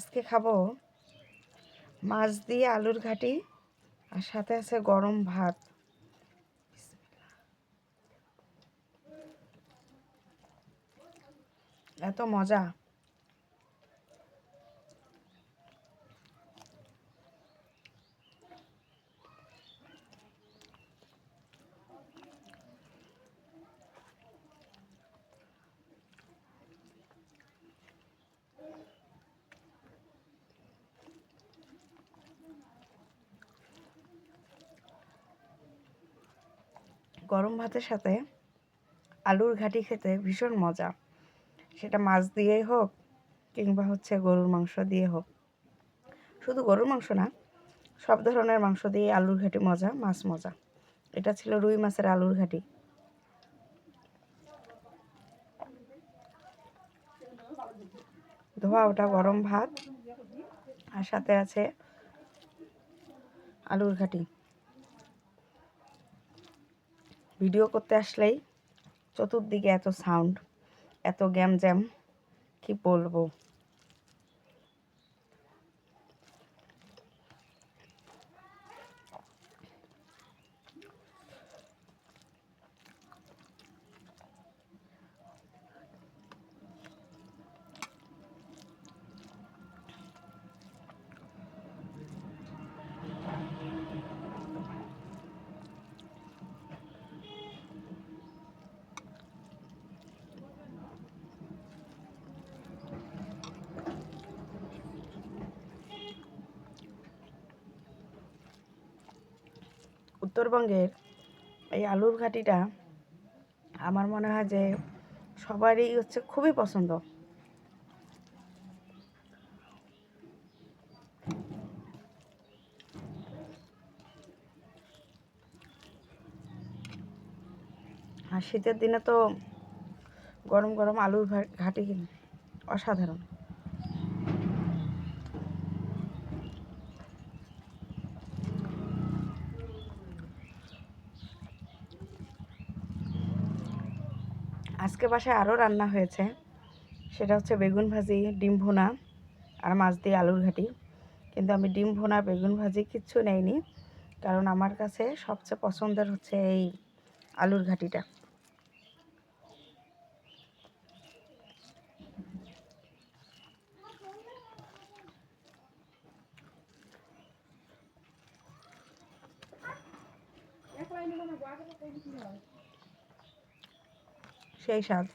আজকে খাব মাছ দিয়ে আলুর ঘাটি আর সাথে আছে গরম ভাত। এত মজা। গরম ভাতের সাথে আলুর ঘাটি খেতে ভীষণ মজা। সেটা মাছ দিয়েই হোক কিংবা হচ্ছে গরুর মাংস দিয়ে হোক। শুধু গরুর মাংস না, সব ধরনের মাংস দিয়ে আলুর ঘাটি মজা, মাছ মজা। এটা ছিল রুই মাছের আলুর ঘাটি। ধোয়া ওটা গরম ভাত, আর সাথে আছে আলুর ঘাটি। ভিডিও করতে আসলেই চতুর্দিকে এত সাউন্ড এত গ্যাম জ্যাম কি বলব? উত্তরবঙ্গের এই আলুর ঘাটিটা আমার মনে হয় যে সবারই হচ্ছে খুবই পছন্দ। আর শীতের দিনে তো গরম গরম আলুর ঘাটি অসাধারণ। আজকে বাসায় আরও রান্না হয়েছে। সেটা হচ্ছে বেগুন ভাজি, ডিম ভুনা আর মাছ দিয়ে আলুর ঘাটি। কিন্তু আমি ডিম ভুনা, বেগুন ভাজি কিচ্ছু নেইনি, কারণ আমার কাছে সবচেয়ে পছন্দের হচ্ছে এই আলুর ঘাটিটা। সেই স্বাদ